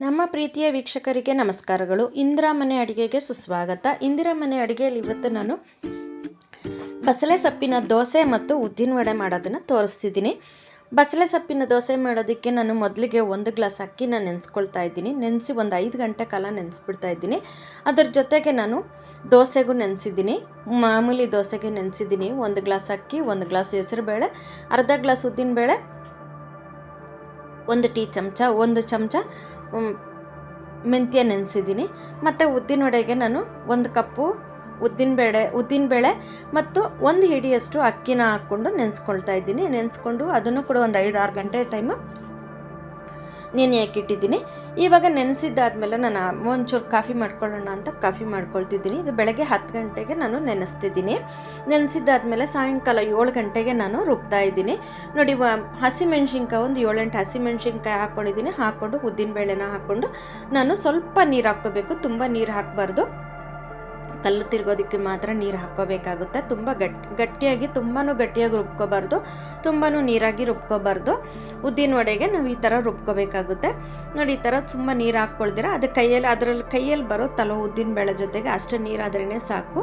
ನಮ್ಮ ಪ್ರೀತಿಯ ವೀಕ್ಷಕರಿಗೆ ನಮಸ್ಕಾರಗಳು. ಇಂದಿರಾ ಮನೆ ಅಡುಗೆಗೆ ಸುಸ್ವಾಗತ. ಇಂದಿರಾ ಮನೆ ಅಡುಗೆಯಲ್ಲಿ ಇವತ್ತು ನಾನು ಬಸಳೆ ಸೊಪ್ಪಿನ ದೋಸೆ ಮತ್ತು ಉದ್ದಿನ ವಡೆ ಮಾಡೋದನ್ನು ತೋರಿಸ್ತಿದ್ದೀನಿ. ಬಸಳೆ ಸೊಪ್ಪಿನ ದೋಸೆ ಮಾಡೋದಕ್ಕೆ ನಾನು ಮೊದಲಿಗೆ ಒಂದು ಗ್ಲಾಸ್ ಅಕ್ಕಿನ ನೆನೆಸ್ಕೊಳ್ತಾ ಇದ್ದೀನಿ. ನೆನೆಸಿ ಒಂದು ಐದು ಗಂಟೆ ಕಾಲ ನೆನೆಸ್ಬಿಡ್ತಾ ಇದ್ದೀನಿ. ಅದರ ಜೊತೆಗೆ ನಾನು ದೋಸೆಗೂ ನೆನೆಸಿದ್ದೀನಿ. ಮಾಮೂಲಿ ದೋಸೆಗೆ ನೆನೆಸಿದ್ದೀನಿ ಒಂದು ಗ್ಲಾಸ್ ಅಕ್ಕಿ, ಒಂದು ಗ್ಲಾಸ್ ಹೆಸರುಬೇಳೆ, ಅರ್ಧ ಗ್ಲಾಸ್ ಉದ್ದಿನಬೇಳೆ ಒಂದು ಟೀ ಚಮಚ, ಒಂದು ಚಮಚ ಮೆಂತ್ಯ ನೆನೆಸಿದ್ದೀನಿ ಮತ್ತು ಉದ್ದಿನ ವಡೆಗೆ ನಾನು ಒಂದು ಕಪ್ಪು ಉದ್ದಿನಬೇಳೆ ಉದ್ದಿನಬೇಳೆ ಮತ್ತು ಒಂದು ಹಿಡಿಯಷ್ಟು ಅಕ್ಕಿನ ಹಾಕ್ಕೊಂಡು ನೆನೆಸ್ಕೊಳ್ತಾ ಇದ್ದೀನಿ. ನೆನೆಸ್ಕೊಂಡು ಅದನ್ನು ಕೂಡ ಒಂದು ಐದು ಆರು ಗಂಟೆ ಟೈಮು ನೆನೆ ಹಾಕಿಟ್ಟಿದ್ದೀನಿ ಇವಾಗ ನೆನೆಸಿದ್ದಾದಮೇಲೆ ನಾನು ಒಂಚೂರು ಕಾಫಿ ಮಾಡ್ಕೊಳ್ಳೋಣ ಅಂತ ಕಾಫಿ ಮಾಡ್ಕೊಳ್ತಿದ್ದೀನಿ. ಇದು ಬೆಳಗ್ಗೆ ಹತ್ತು ಗಂಟೆಗೆ ನಾನು ನೆನೆಸ್ತಿದ್ದೀನಿ. ನೆನೆಸಿದ್ದಾದ್ಮೇಲೆ ಸಾಯಂಕಾಲ ಏಳು ಗಂಟೆಗೆ ನಾನು ರುಬ್ತಾ ಇದ್ದೀನಿ. ನೋಡಿ ಹಸಿಮೆಣ್ಸಿನ್ಕಾಯಿ ಒಂದು ಏಳೆಂಟು ಹಸಿಮೆಣ್ಸಿನ್ಕಾಯಿ ಹಾಕ್ಕೊಂಡಿದ್ದೀನಿ. ಹಾಕ್ಕೊಂಡು ಉದ್ದಿನ ಬೇಳೆನ ಹಾಕ್ಕೊಂಡು ನಾನು ಸ್ವಲ್ಪ ನೀರು ಹಾಕ್ಕೋಬೇಕು. ತುಂಬ ನೀರು ಹಾಕಬಾರ್ದು. ಕಲ್ಲು ತಿರ್ಗೋದಕ್ಕೆ ಮಾತ್ರ ನೀರು ಹಾಕ್ಕೋಬೇಕಾಗುತ್ತೆ. ತುಂಬ ಗಟ್ಟಿ ಗಟ್ಟಿಯಾಗಿ ತುಂಬಾ ಗಟ್ಟಿಯಾಗಿ ರುಬ್ಕೋಬಾರ್ದು ತುಂಬಾ ನೀರಾಗಿ ರುಬ್ಕೋಬಾರ್ದು. ಉದ್ದಿನ ವಡೆಗೆ ನಾವು ಈ ಥರ ರುಬ್ಕೋಬೇಕಾಗುತ್ತೆ. ನೋಡಿ, ಈ ಥರ ತುಂಬ ನೀರು ಹಾಕ್ಕೊಳ್ದಿರ ಅದು ಕೈಯಲ್ಲಿ, ಅದರಲ್ಲಿ ಕೈಯಲ್ಲಿ ಬರೋ ತಲೋ ಉದ್ದಿನ ಬೇಳೆ ಜೊತೆಗೆ ಅಷ್ಟು ನೀರಾದ್ರೇ ಸಾಕು.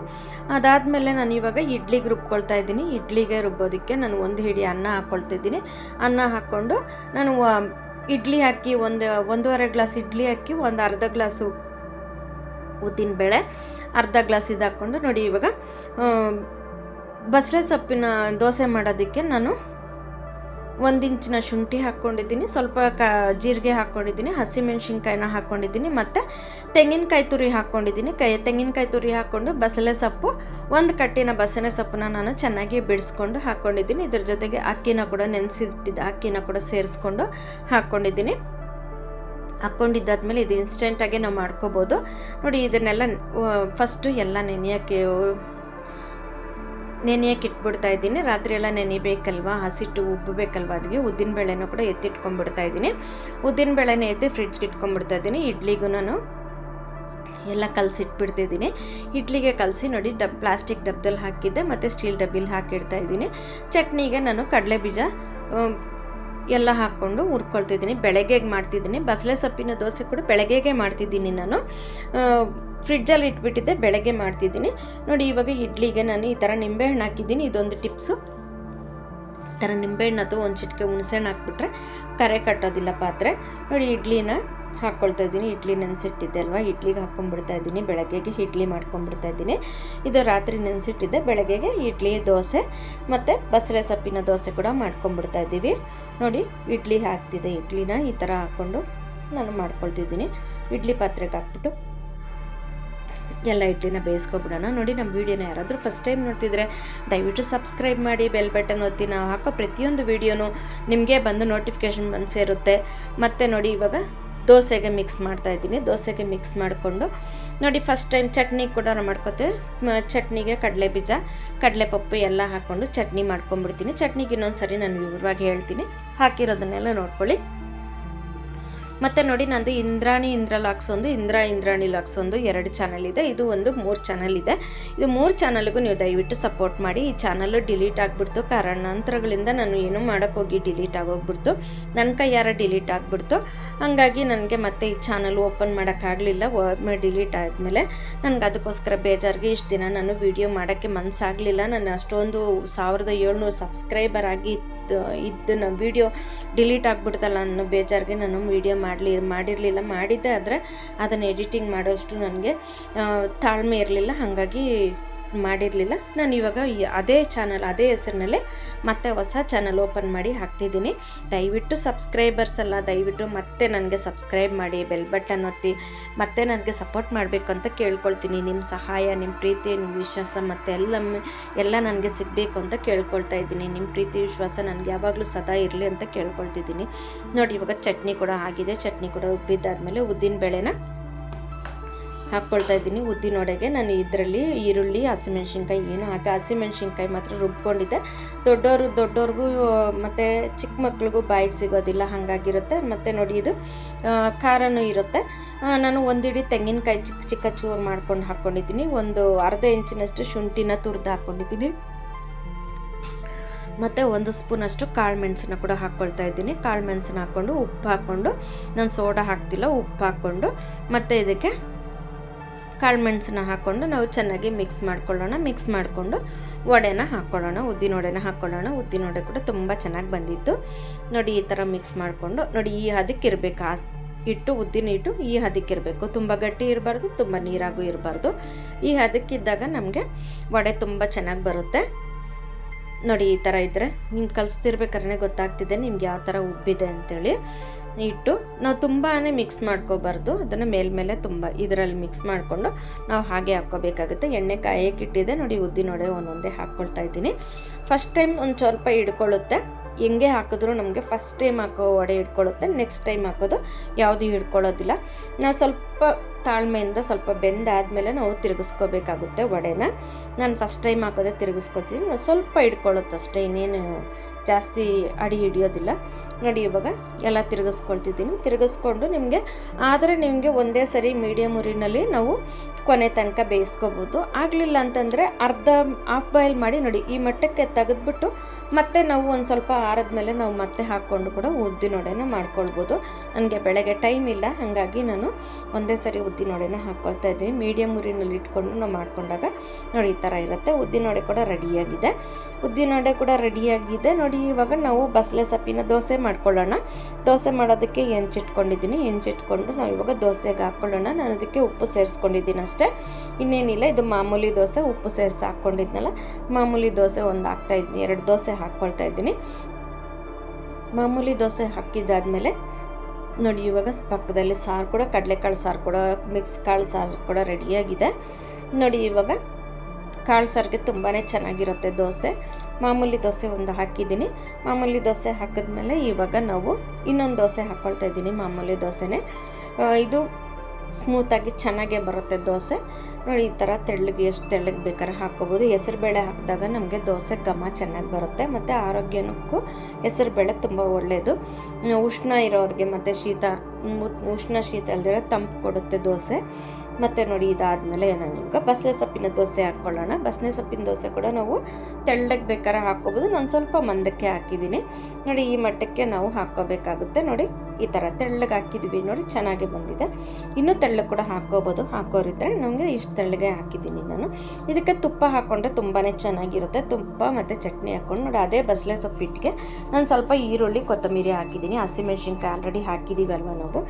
ಅದಾದಮೇಲೆ ನಾನು ಇವಾಗ ಇಡ್ಲಿಗೆ ರುಬ್ಕೊಳ್ತಾ ಇದ್ದೀನಿ. ಇಡ್ಲಿಗೆ ರುಬ್ಬೋದಕ್ಕೆ ನಾನು ಒಂದು ಹಿಡಿ ಅನ್ನ ಹಾಕ್ಕೊಳ್ತಿದ್ದೀನಿ ಅನ್ನ ಹಾಕ್ಕೊಂಡು ನಾನು ಇಡ್ಲಿ ಹಾಕಿ ಒಂದು, ಒಂದೂವರೆ ಗ್ಲಾಸ್ ಇಡ್ಲಿ ಹಾಕಿ ಒಂದು ಅರ್ಧ ಗ್ಲಾಸು ಉದ್ದಿನಬೇಳೆ ಅರ್ಧ ಗ್ಲಾಸ್ ಇದು ಹಾಕ್ಕೊಂಡು ನೋಡಿ ಇವಾಗ ಬಸಳೆ ಸೊಪ್ಪಿನ ದೋಸೆ ಮಾಡೋದಕ್ಕೆ ನಾನು ಒಂದು ಇಂಚಿನ ಶುಂಠಿ ಹಾಕ್ಕೊಂಡಿದ್ದೀನಿ, ಸ್ವಲ್ಪ ಕ, ಜೀರಿಗೆ ಹಾಕ್ಕೊಂಡಿದ್ದೀನಿ, ಹಸಿಮೆಣ್ಸಿನ್ಕಾಯಿನ ಹಾಕ್ಕೊಂಡಿದ್ದೀನಿ, ಮತ್ತು ತೆಂಗಿನಕಾಯಿ ತುರಿ ಹಾಕ್ಕೊಂಡಿದ್ದೀನಿ. ಕೈ, ತೆಂಗಿನಕಾಯಿ ತುರಿ ಹಾಕ್ಕೊಂಡು ಬಸಳೆ ಸೊಪ್ಪು, ಒಂದು ಕಟ್ಟಿನ ಬಸಳೆ ಸೊಪ್ಪನ್ನ ನಾನು ಚೆನ್ನಾಗಿ ಬಿಡಿಸ್ಕೊಂಡು ಹಾಕ್ಕೊಂಡಿದ್ದೀನಿ. ಇದ್ರ ಜೊತೆಗೆ ಅಕ್ಕಿನ ಕೂಡ ನೆನೆಸಿಟ್ಟಿದ್ದ ಅಕ್ಕಿನ ಕೂಡ ಸೇರಿಸ್ಕೊಂಡು ಹಾಕ್ಕೊಂಡಿದ್ದೀನಿ. ಹಾಕ್ಕೊಂಡಿದ್ದಾದ್ಮೇಲೆ ಇದು ಇನ್ಸ್ಟೆಂಟಾಗಿ ನಾವು ಮಾಡ್ಕೋಬೋದು. ನೋಡಿ ಇದನ್ನೆಲ್ಲ ಫಸ್ಟು ಎಲ್ಲ ನೆನೆಯೋಕ್ಕೆ ನೆನೆಯೋಕೆ ಇಟ್ಬಿಡ್ತಾ ಇದ್ದೀನಿ. ರಾತ್ರಿ ಎಲ್ಲ ನೆನಿಬೇಕಲ್ವಾ? ಹಸಿಟ್ಟು ಉಬ್ಬಬೇಕಲ್ವ ಅದಕ್ಕೆ ಉದ್ದಿನಬೇಳೆನೂ ಕೂಡ ಎತ್ತಿಟ್ಕೊಂಡ್ಬಿಡ್ತಾ ಇದ್ದೀನಿ. ಉದ್ದಿನಬೇಳೆನ ಎತ್ತಿ ಫ್ರಿಡ್ಜ್ಗೆ ಇಟ್ಕೊಂಡ್ಬಿಡ್ತಾ ಇದ್ದೀನಿ. ಇಡ್ಲಿಗೂ ನಾನು ಎಲ್ಲ ಕಲಸಿಟ್ಬಿಡ್ತಿದ್ದೀನಿ ಇಡ್ಲಿಗೆ ಕಲಸಿ ನೋಡಿ ಡಬ್ ಪ್ಲಾಸ್ಟಿಕ್ ಡಬ್ಬದಲ್ಲಿ ಹಾಕಿದ್ದೆ, ಮತ್ತು ಸ್ಟೀಲ್ ಡಬ್ಬಿಲಿ ಹಾಕಿಡ್ತಾ ಇದ್ದೀನಿ. ಚಟ್ನಿಗೆ ನಾನು ಕಡಲೆ ಬೀಜ ಎಲ್ಲ ಹಾಕ್ಕೊಂಡು ಹುರ್ಕೊಳ್ತಿದ್ದೀನಿ. ಬೆಳಗ್ಗೆಗೆ ಮಾಡ್ತಿದ್ದೀನಿ. ಬಸಳೆ ಸೊಪ್ಪಿನ ದೋಸೆ ಕೂಡ ಬೆಳಗ್ಗೆಗೆ ಮಾಡ್ತಿದ್ದೀನಿ ನಾನು. ಫ್ರಿಡ್ಜಲ್ಲಿ ಇಟ್ಬಿಟ್ಟಿದ್ದೆ, ಬೆಳಗ್ಗೆ ಮಾಡ್ತಿದ್ದೀನಿ. ನೋಡಿ, ಇವಾಗ ಇಡ್ಲಿಗೆ ನಾನು ಈ ಥರ ನಿಂಬೆಹಣ್ಣು ಹಾಕಿದ್ದೀನಿ. ಇದೊಂದು ಟಿಪ್ಸು. ಈ ಥರ ನಿಂಬೆಹಣ್ಣು ಅಥವಾ ಒಂದು ಚಿಟಿಕೆ ಹುಣಸೆಹಣ್ಣು ಹಾಕ್ಬಿಟ್ರೆ ಕರೆ ಕಟ್ಟೋದಿಲ್ಲ ಪಾತ್ರೆ. ನೋಡಿ, ಇಡ್ಲಿನ ಹಾಕ್ಕೊಳ್ತಾ ಇದ್ದೀನಿ. ಇಡ್ಲಿ ನೆನೆಸಿಟ್ಟಿದ್ದೆ ಅಲ್ವಾ? ಇಡ್ಲಿಗೆ ಹಾಕ್ಕೊಂಡ್ಬಿಡ್ತಾ ಇದ್ದೀನಿ. ಬೆಳಗ್ಗೆಗೆ ಇಡ್ಲಿ ಮಾಡ್ಕೊಂಡ್ಬಿಡ್ತಾ ಇದ್ದೀನಿ. ಇದು ರಾತ್ರಿ ನೆನೆಸಿಟ್ಟಿದ್ದೆ. ಬೆಳಗ್ಗೆಗೆ ಇಡ್ಲಿ, ದೋಸೆ ಮತ್ತು ಬಸಳೆ ಸೊಪ್ಪಿನ ದೋಸೆ ಕೂಡ ಮಾಡ್ಕೊಂಡ್ಬಿಡ್ತಾ ಇದ್ದೀವಿ. ನೋಡಿ, ಇಡ್ಲಿ ಹಾಕ್ತಿದ್ದೆ ಇಡ್ಲಿನ ಈ ಥರ ಹಾಕ್ಕೊಂಡು ನಾನು ಮಾಡ್ಕೊಳ್ತಿದ್ದೀನಿ. ಇಡ್ಲಿ ಪಾತ್ರೆಗೆ ಹಾಕ್ಬಿಟ್ಟು ಎಲ್ಲ ಇಡ್ಲಿನ ಬೇಯಿಸ್ಕೊಬಿಡೋಣ. ನೋಡಿ, ನಮ್ಮ ವೀಡಿಯೋನ ಯಾರಾದರೂ ಫಸ್ಟ್ ಟೈಮ್ ನೋಡ್ತಿದ್ರೆ ದಯವಿಟ್ಟು ಸಬ್ಸ್ಕ್ರೈಬ್ ಮಾಡಿ, ಬೆಲ್ ಬಟನ್ ಒತ್ತಿ. ನಾವು ಹಾಕೋ ಪ್ರತಿಯೊಂದು ವೀಡಿಯೋನು ನಿಮಗೆ ಬಂದು ನೋಟಿಫಿಕೇಷನ್ ಬಂದು ಸೇರುತ್ತೆ. ಮತ್ತು ನೋಡಿ, ಇವಾಗ ದೋಸೆಗೆ ಮಿಕ್ಸ್ ಮಾಡ್ತಾ ಇದ್ದೀನಿ. ದೋಸೆಗೆ ಮಿಕ್ಸ್ ಮಾಡಿಕೊಂಡು ನೋಡಿ ಫಸ್ಟ್ ಟೈಮ್ ಚಟ್ನಿ ಕೂಡ ಮಾಡ್ಕೋತೇವೆ ಚಟ್ನಿಗೆ ಕಡಲೆ ಬೀಜ, ಕಡಲೆ ಪಪ್ಪು ಎಲ್ಲ ಹಾಕ್ಕೊಂಡು ಚಟ್ನಿ ಮಾಡ್ಕೊಂಡ್ಬಿಡ್ತೀನಿ. ಚಟ್ನಿಗೆ ಇನ್ನೊಂದು ಸರಿ ನಾನು ವಿವರವಾಗಿ ಹೇಳ್ತೀನಿ. ಹಾಕಿರೋದನ್ನೆಲ್ಲ ನೋಡ್ಕೊಳ್ಳಿ. ಮತ್ತು ನೋಡಿ ನಂದು ಇಂದ್ರಾಣಿ ಇಂದ್ರ ಲಾಕ್ಸ್ ಒಂದು ಇಂದ್ರ ಇಂದ್ರಾಣಿ ಲಾಕ್ಸ್ ಒಂದು ಎರಡು ಚಾನಲ್ ಇದೆ. ಇದು ಒಂದು ಮೂರು ಚಾನಲ್ ಇದೆ. ಇದು ಮೂರು ಚಾನಲ್ಗೂ ನೀವು ದಯವಿಟ್ಟು ಸಪೋರ್ಟ್ ಮಾಡಿ. ಈ ಚಾನಲ್ಲು ಡಿಲೀಟ್ ಆಗಿಬಿಡ್ತು. ಕಾರಣಾಂತರಗಳಿಂದ ನಾನು ಏನೂ ಮಾಡೋಕ್ಕೋಗಿ ಡಿಲೀಟ್ ಆಗೋಗ್ಬಿಡ್ತು. ನನ್ನ ಕೈಯಾರ ಡಿಲೀಟ್ ಆಗಿಬಿಡ್ತು. ಹಾಗಾಗಿ ನನಗೆ ಮತ್ತೆ ಈ ಚಾನಲ್ ಓಪನ್ ಮಾಡೋಕ್ಕಾಗಲಿಲ್ಲ ಡಿಲೀಟ್ ಆದಮೇಲೆ ನನಗೆ ಅದಕ್ಕೋಸ್ಕರ ಬೇಜಾರಿಗೆ ಇಷ್ಟು ದಿನ ನಾನು ವಿಡಿಯೋ ಮಾಡೋಕ್ಕೆ ಮನಸ್ಸಾಗಲಿಲ್ಲ ನಾನು ಅಷ್ಟೊಂದು ಸಾವಿರದ ಏಳ್ನೂರು ಸಬ್ಸ್ಕ್ರೈಬರ್ ಆಗಿ ಇದನ್ನು ವಿಡಿಯೋ ಡಿಲೀಟ್ ಆಗಿಬಿಡ್ತಲ್ಲ ಅನ್ನೋ ಬೇಜಾರಿಗೆ ನಾನು ವೀಡಿಯೋ ಮಾಡಲಿ, ಮಾಡಿರಲಿಲ್ಲ. ಮಾಡಿದ್ದೆ ಆದರೆ ಅದನ್ನು ಎಡಿಟಿಂಗ್ ಮಾಡೋಷ್ಟು ನನಗೆ ತಾಳ್ಮೆ ಇರಲಿಲ್ಲ. ಹಾಗಾಗಿ ಮಾಡಿರಲಿಲ್ಲ. ನಾನು ಇವಾಗ ಅದೇ ಚಾನಲ್ ಅದೇ ಹೆಸರಿನಲ್ಲೇ ಮತ್ತೆ ಹೊಸ ಚಾನಲ್ ಓಪನ್ ಮಾಡಿ ಹಾಕ್ತಿದ್ದೀನಿ. ದಯವಿಟ್ಟು ಸಬ್ಸ್ಕ್ರೈಬರ್ಸ್ ಅಲ್ಲ, ದಯವಿಟ್ಟು ಮತ್ತೆ ನನಗೆ ಸಬ್ಸ್ಕ್ರೈಬ್ ಮಾಡಿ ಬೆಲ್ ಬಟನ್ ಒತ್ತಿ, ಮತ್ತೆ ನನಗೆ ಸಪೋರ್ಟ್ ಮಾಡಬೇಕು ಅಂತ ಕೇಳ್ಕೊಳ್ತೀನಿ. ನಿಮ್ಮ ಸಹಾಯ ನಿಮ್ಮ ಪ್ರೀತಿ ನಿಮ್ಮ ವಿಶ್ವಾಸ ಮತ್ತು ಎಲ್ಲ ಎಲ್ಲ ನನಗೆ ಸಿಗಬೇಕು ಅಂತ ಕೇಳ್ಕೊಳ್ತಾ ಇದ್ದೀನಿ. ನಿಮ್ಮ ಪ್ರೀತಿ, ವಿಶ್ವಾಸ ನನಗೆ ಯಾವಾಗಲೂ ಸದಾ ಇರಲಿ ಅಂತ ಕೇಳ್ಕೊಳ್ತಿದ್ದೀನಿ. ನೋಡಿ ಇವಾಗ ಚಟ್ನಿ ಕೂಡ ಆಗಿದೆ. ಚಟ್ನಿ ಕೂಡ ಉಬ್ಬಿದ್ದಾದಮೇಲೆ ಉದ್ದಿನ ಬೇಳೆನ ಹಾಕ್ಕೊಳ್ತಾ ಇದ್ದೀನಿ. ಉದ್ದಿನೊಡೆಗೆ ನಾನು ಇದರಲ್ಲಿ ಈರುಳ್ಳಿ, ಹಸಿಮೆಣ್ಸಿನ್ಕಾಯಿ ಏನು ಹಾಕಿ ಹಸಿಮೆಣ್ಸಿನ್ಕಾಯಿ ಮಾತ್ರ ರುಬ್ಕೊಂಡಿದ್ದೆ. ದೊಡ್ಡವರು ದೊಡ್ಡವ್ರಿಗೂ ಮತ್ತು ಚಿಕ್ಕ ಮಕ್ಳಿಗೂ ಬಾಯಿಗೆ ಸಿಗೋದಿಲ್ಲ, ಹಾಗಾಗಿರುತ್ತೆ. ಮತ್ತು ನೋಡಿ ಇದು ಖಾರನೂ ಇರುತ್ತೆ. ನಾನು ಒಂದಿಡಿ ತೆಂಗಿನಕಾಯಿ ಚಿಕ್ಕ ಚಿಕ್ಕ ಚೂರು ಮಾಡ್ಕೊಂಡು ಹಾಕ್ಕೊಂಡಿದ್ದೀನಿ. ಒಂದು ಅರ್ಧ ಇಂಚಿನಷ್ಟು ಶುಂಠಿನ ತುರಿದು ಹಾಕ್ಕೊಂಡಿದ್ದೀನಿ. ಮತ್ತು ಒಂದು ಸ್ಪೂನಷ್ಟು ಕಾಳು ಮೆಣಸನ್ನ ಕೂಡ ಹಾಕ್ಕೊಳ್ತಾ ಇದ್ದೀನಿ. ಕಾಳು ಮೆಣಸನ್ನ ಹಾಕ್ಕೊಂಡು ಉಪ್ಪು ಹಾಕ್ಕೊಂಡು, ನಾನು ಸೋಡಾ ಹಾಕ್ತಿಲ್ಲ, ಉಪ್ಪು ಹಾಕ್ಕೊಂಡು. ಮತ್ತು ಇದಕ್ಕೆ ಕಾಳು ಮೆಣಸನ್ನ ಹಾಕ್ಕೊಂಡು ನಾವು ಚೆನ್ನಾಗಿ ಮಿಕ್ಸ್ ಮಾಡ್ಕೊಳ್ಳೋಣ, ಮಿಕ್ಸ್ ಮಾಡಿಕೊಂಡು ವಡೆನ ಹಾಕ್ಕೊಳ್ಳೋಣ ಉದ್ದಿನ ವಡೆನ ಹಾಕ್ಕೊಳ್ಳೋಣ ಉದ್ದಿನ ವಡೆ ಕೂಡ ತುಂಬ ಚೆನ್ನಾಗಿ ಬಂದಿತ್ತು. ನೋಡಿ, ಈ ಥರ ಮಿಕ್ಸ್ ಮಾಡಿಕೊಂಡು, ನೋಡಿ, ಈ ಹದಕ್ಕೆ ಇರಬೇಕು. ಆ ಇಟ್ಟು ಉದ್ದಿನ ಹಿಟ್ಟು ಈ ಹದಕ್ಕೆ ಇರಬೇಕು. ತುಂಬ ಗಟ್ಟಿ ಇರಬಾರ್ದು, ತುಂಬ ನೀರಾಗೂ ಇರಬಾರ್ದು. ಈ ಹದಕ್ಕಿದ್ದಾಗ ನಮಗೆ ವಡೆ ತುಂಬ ಚೆನ್ನಾಗಿ ಬರುತ್ತೆ. ನೋಡಿ, ಈ ಥರ ಇದ್ದರೆ ನಿಮ್ಗೆ ಕಲಿಸ್ತಿರ್ಬೇಕಾದ್ರೆ ಗೊತ್ತಾಗ್ತಿದೆ ನಿಮ್ಗೆ ಯಾವ ಥರ ಉಬ್ಬಿದೆ ಅಂತೇಳಿ. ಇಟ್ಟು ನಾವು ತುಂಬಾ ಮಿಕ್ಸ್ ಮಾಡ್ಕೋಬಾರ್ದು. ಅದನ್ನು ಮೇಲ್ಮೇಲೆ ತುಂಬ ಇದರಲ್ಲಿ ಮಿಕ್ಸ್ ಮಾಡಿಕೊಂಡು ನಾವು ಹಾಗೆ ಹಾಕ್ಕೋಬೇಕಾಗುತ್ತೆ. ಎಣ್ಣೆ ಕಾಯಕ್ಕೆ ಇಟ್ಟಿದೆ. ನೋಡಿ ಉದ್ದಿನೊಡೆ ಒಂದೊಂದೇ ಹಾಕ್ಕೊಳ್ತಾ ಇದ್ದೀನಿ. ಫಸ್ಟ್ ಟೈಮ್ ಒಂದು ಸ್ವಲ್ಪ ಹಿಡ್ಕೊಳ್ಳುತ್ತೆ. ಹೆಂಗೆ ಹಾಕಿದ್ರು ನಮಗೆ ಫಸ್ಟ್ ಟೈಮ್ ಹಾಕೋ ವಡೆ ಹಿಡ್ಕೊಳ್ಳುತ್ತೆ. ನೆಕ್ಸ್ಟ್ ಟೈಮ್ ಹಾಕೋದು ಯಾವುದು ಹಿಡ್ಕೊಳ್ಳೋದಿಲ್ಲ. ನಾವು ಸ್ವಲ್ಪ ತಾಳ್ಮೆಯಿಂದ ಸ್ವಲ್ಪ ಬೆಂದಾದಮೇಲೆ ನಾವು ತಿರುಗಿಸ್ಕೋಬೇಕಾಗುತ್ತೆ ವಡೆನ. ನಾನು ಫಸ್ಟ್ ಟೈಮ್ ಹಾಕೋದೇ ತಿರುಗಿಸ್ಕೊತೀನಿ. ಸ್ವಲ್ಪ ಹಿಡ್ಕೊಳ್ಳುತ್ತೆ ಅಷ್ಟೇ ಇನ್ನೇನು ಜಾಸ್ತಿ ಅಡಿ ಹಿಡಿಯೋದಿಲ್ಲ. ನೋಡಿ ಇವಾಗ ಎಲ್ಲ ತಿರುಗಿಸ್ಕೊಳ್ತಿದ್ದೀನಿ. ತಿರುಗಿಸ್ಕೊಂಡು ನಿಮಗೆ ಆದರೆ ನಿಮಗೆ ಒಂದೇ ಸರಿ ಮೀಡಿಯಮ್ ಉರಿನಲ್ಲಿ ನಾವು ಕೊನೆ ತನಕ ಬೇಯಿಸ್ಕೋಬೋದು. ಆಗಲಿಲ್ಲ ಅಂತಂದರೆ ಅರ್ಧ ಹಾಫ್ ಬಾಯ್ಲ್ ಮಾಡಿ ನೋಡಿ, ಈ ಮಟ್ಟಕ್ಕೆ ತೆಗೆದ್ಬಿಟ್ಟು ಮತ್ತೆ ನಾವು ಒಂದು ಸ್ವಲ್ಪ ಆರದ್ಮೇಲೆ ನಾವು ಮತ್ತೆ ಹಾಕ್ಕೊಂಡು ಕೂಡ ಉದ್ದಿನೊಡೆನ ಮಾಡ್ಕೊಳ್ಬೋದು. ನನಗೆ ಬೆಳಗ್ಗೆ ಟೈಮ್ ಇಲ್ಲ, ಹಾಗಾಗಿ ನಾನು ಒಂದೇ ಸರಿ ಉದ್ದಿನೊಡೆನ ಹಾಕ್ಕೊಳ್ತಾ ಇದ್ದೀನಿ. ಮೀಡಿಯಮ್ ಉರಿನಲ್ಲಿ ಇಟ್ಕೊಂಡು ನಾವು ಮಾಡ್ಕೊಂಡಾಗ ನೋಡಿ ಈ ಥರ ಇರುತ್ತೆ. ಉದ್ದಿನೊಡೆ ಕೂಡ ರೆಡಿಯಾಗಿದೆ ಉದ್ದಿನೊಡೆ ಕೂಡ ರೆಡಿಯಾಗಿದೆ ನೋಡಿ ಇವಾಗ ನಾವು ಬಸಳೆ ಸೊಪ್ಪಿನ ದೋಸೆ ಮಾಡ್ಕೊಳ್ಳೋಣ. ದೋಸೆ ಮಾಡೋದಕ್ಕೆ ಹೆಂಚಿಟ್ಕೊಂಡಿದ್ದೀನಿ. ಹೆಂಚಿಟ್ಕೊಂಡು ನಾವು ಇವಾಗ ದೋಸೆಗೆ ಹಾಕ್ಕೊಳ್ಳೋಣ ನಾನು ಅದಕ್ಕೆ ಉಪ್ಪು ಸೇರಿಸ್ಕೊಂಡಿದ್ದೀನಿ ಅಷ್ಟೇ. ಇನ್ನೇನಿಲ್ಲ, ಇದು ಮಾಮೂಲಿ ದೋಸೆ, ಉಪ್ಪು ಸೇರಿಸಿ ಹಾಕ್ಕೊಂಡಿದ್ನಲ್ಲ ಮಾಮೂಲಿ ದೋಸೆ ಒಂದು ಹಾಕ್ತಾಯಿದ್ದೀನಿ ಎರಡು ದೋಸೆ ಹಾಕ್ಕೊಳ್ತಾ ಇದ್ದೀನಿ. ಮಾಮೂಲಿ ದೋಸೆ ಹಾಕಿದ್ದಾದಮೇಲೆ, ನೋಡಿ ಇವಾಗ ಪಕ್ಕದಲ್ಲಿ ಸಾರು ಕೂಡ, ಕಡಲೆಕಾಳು ಸಾರು ಕೂಡ, ಮಿಕ್ಸ್ ಕಾಳು ಸಾರು ಕೂಡ ರೆಡಿಯಾಗಿದೆ. ನೋಡಿ ಇವಾಗ ಕಾಳು ಸಾರಿಗೆ ತುಂಬಾ ಚೆನ್ನಾಗಿರುತ್ತೆ ದೋಸೆ. ಮಾಮೂಲಿ ದೋಸೆ ಒಂದು ಹಾಕಿದ್ದೀನಿ. ಮಾಮೂಲಿ ದೋಸೆ ಹಾಕಿದ್ಮೇಲೆ ಇವಾಗ ನಾವು ಇನ್ನೊಂದು ದೋಸೆ ಹಾಕ್ಕೊಳ್ತಾ ಇದ್ದೀನಿ ಮಾಮೂಲಿ ದೋಸೆನೇ. ಇದು ಸ್ಮೂತಾಗಿ ಚೆನ್ನಾಗೇ ಬರುತ್ತೆ ದೋಸೆ. ನೋಡಿ, ಈ ಥರ ತೆಳ್ಳಗೆ ಎಷ್ಟು ತೆಳ್ಳಗೆ ಬೇಕಾದ್ರೆ ಹಾಕ್ಕೋಬೋದು. ಹೆಸರುಬೇಳೆ ಹಾಕಿದಾಗ ನಮಗೆ ದೋಸೆ ಘಮ ಚೆನ್ನಾಗಿ ಬರುತ್ತೆ. ಮತ್ತು ಆರೋಗ್ಯಕ್ಕೂ ಹೆಸರುಬೇಳೆ ತುಂಬ ಒಳ್ಳೆಯದು ಉಷ್ಣ ಇರೋರಿಗೆ ಮತ್ತು ಶೀತ, ಉಷ್ಣ ಶೀತ ಇಲ್ದಿರೋ ತಂಪು ಕೊಡುತ್ತೆ ದೋಸೆ. ಮತ್ತು ನೋಡಿ ಇದಾದಮೇಲೆ ನಾನು ನಿಮ್ಗೆ ಬಸಳೆ ಸೊಪ್ಪಿನ ದೋಸೆ ಹಾಕ್ಕೊಳ್ಳೋಣ ಬಸಳೆ ಸೊಪ್ಪಿನ ದೋಸೆ ಕೂಡ ನಾವು ತೆಳ್ಳಗೆ ಬೇಕಾದ್ರೆ ಹಾಕ್ಕೋಬೋದು. ನಾನು ಸ್ವಲ್ಪ ಮಂದಕ್ಕೆ ಹಾಕಿದ್ದೀನಿ. ನೋಡಿ ಈ ಮಟ್ಟಕ್ಕೆ ನಾವು ಹಾಕ್ಕೋಬೇಕಾಗುತ್ತೆ. ನೋಡಿ ಈ ಥರ ತೆಳ್ಳಗೆ ಹಾಕಿದ್ವಿ ನೋಡಿ, ಚೆನ್ನಾಗಿ ಬಂದಿದೆ. ಇನ್ನೂ ತೆಳ್ಳಗೆ ಕೂಡ ಹಾಕ್ಕೋಬೋದು. ಹಾಕೋರಿದ್ರೆ ನಮಗೆ ಇಷ್ಟು ತೆಳ್ಳಗೆ ಹಾಕಿದ್ದೀನಿ ನಾನು. ಇದಕ್ಕೆ ತುಪ್ಪ ಹಾಕ್ಕೊಂಡ್ರೆ ತುಂಬಾ ಚೆನ್ನಾಗಿರುತ್ತೆ. ತುಪ್ಪ ಮತ್ತು ಚಟ್ನಿ ಹಾಕ್ಕೊಂಡು ನೋಡಿ, ಅದೇ ಬಸಳೆ ಸೊಪ್ಪಿಟ್ಟಿಗೆ ನಾನು ಸ್ವಲ್ಪ ಈರುಳ್ಳಿ, ಕೊತ್ತಂಬರಿ ಹಾಕಿದ್ದೀನಿ. ಹಸಿಮೆಣ್ಸಿನ್ಕಾಯಿ ಆಲ್ರೆಡಿ ಹಾಕಿದ್ದೀವಲ್ವ ನಾವು?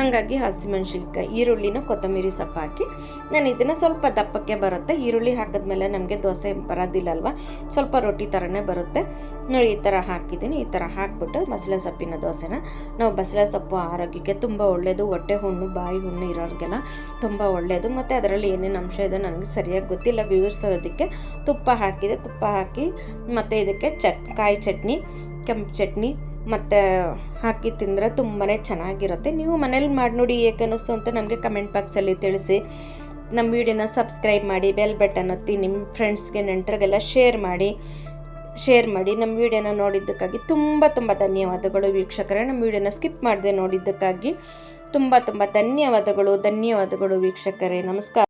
ಹಾಗಾಗಿ ಹಸಿಮೆಣ್ಸಿನ್ಕಾಯಿ, ಈರುಳ್ಳಿನೂ ಕೊತ್ತಂಬರಿ ಸೊಪ್ಪು ಹಾಕಿ ನಾನು ಇದನ್ನು ಸ್ವಲ್ಪ ದಪ್ಪಕ್ಕೆ ಬರುತ್ತೆ. ಈರುಳ್ಳಿ ಹಾಕಿದ್ಮೇಲೆ ನಮಗೆ ದೋಸೆ ಬರೋದಿಲ್ಲಲ್ವ? ಸ್ವಲ್ಪ ರೊಟ್ಟಿ ಥರನೇ ಬರುತ್ತೆ. ನೋಡಿ, ಈ ಥರ ಹಾಕಿದ್ದೀನಿ. ಈ ಥರ ಹಾಕ್ಬಿಟ್ಟು ಬಸಳೆ ಸೊಪ್ಪಿನ ದೋಸೆನ ನಾವು ಬಸಳೆ ಸೊಪ್ಪು ಆರೋಗ್ಯಕ್ಕೆ ತುಂಬ ಒಳ್ಳೆಯದು ಹೊಟ್ಟೆ ಹುಣ್ಣು, ಬಾಯಿ ಹುಣ್ಣು ಇರೋರಿಗೆಲ್ಲ ತುಂಬ ಒಳ್ಳೆಯದು ಮತ್ತು ಅದರಲ್ಲಿ ಏನೇನು ಅಂಶ ಇದೆ ನನಗೆ ಸರಿಯಾಗಿ ಗೊತ್ತಿಲ್ಲ. ವಿವರಿಸೋದಕ್ಕೆ ತುಪ್ಪ ಹಾಕಿದೆ. ತುಪ್ಪ ಹಾಕಿ ಮತ್ತು ಇದಕ್ಕೆ ಚಟ್, ಕಾಯಿ ಚಟ್ನಿ, ಕೆಂಪು ಚಟ್ನಿ ಮತ್ತು ಹಾಕಿ ತಿಂದರೆ ತುಂಬಾ ಚೆನ್ನಾಗಿರುತ್ತೆ. ನೀವು ಮನೇಲಿ ಮಾಡಿ ನೋಡಿ ಹೇಗೆ ಅನ್ನಿಸ್ತು ಅಂತ ನಮಗೆ ಕಮೆಂಟ್ ಬಾಕ್ಸಲ್ಲಿ ತಿಳಿಸಿ. ನಮ್ಮ ವಿಡಿಯೋನ ಸಬ್ಸ್ಕ್ರೈಬ್ ಮಾಡಿ ಬೆಲ್ ಬಟನ್ ಒತ್ತಿ, ನಿಮ್ಮ ಫ್ರೆಂಡ್ಸ್ಗೆ ನೆಂಟರಿಗೆಲ್ಲ ಶೇರ್ ಮಾಡಿ. ಶೇರ್ ಮಾಡಿ ನಮ್ಮ ವಿಡಿಯೋನ ನೋಡಿದ್ದಕ್ಕಾಗಿ ತುಂಬ ತುಂಬ ಧನ್ಯವಾದಗಳು ವೀಕ್ಷಕರೇ. ನಮ್ಮ ವಿಡಿಯೋನ ಸ್ಕಿಪ್ ಮಾಡದೆ ನೋಡಿದ್ದಕ್ಕಾಗಿ ತುಂಬ ತುಂಬ ಧನ್ಯವಾದಗಳು ಧನ್ಯವಾದಗಳು ವೀಕ್ಷಕರೇ. ನಮಸ್ಕಾರ.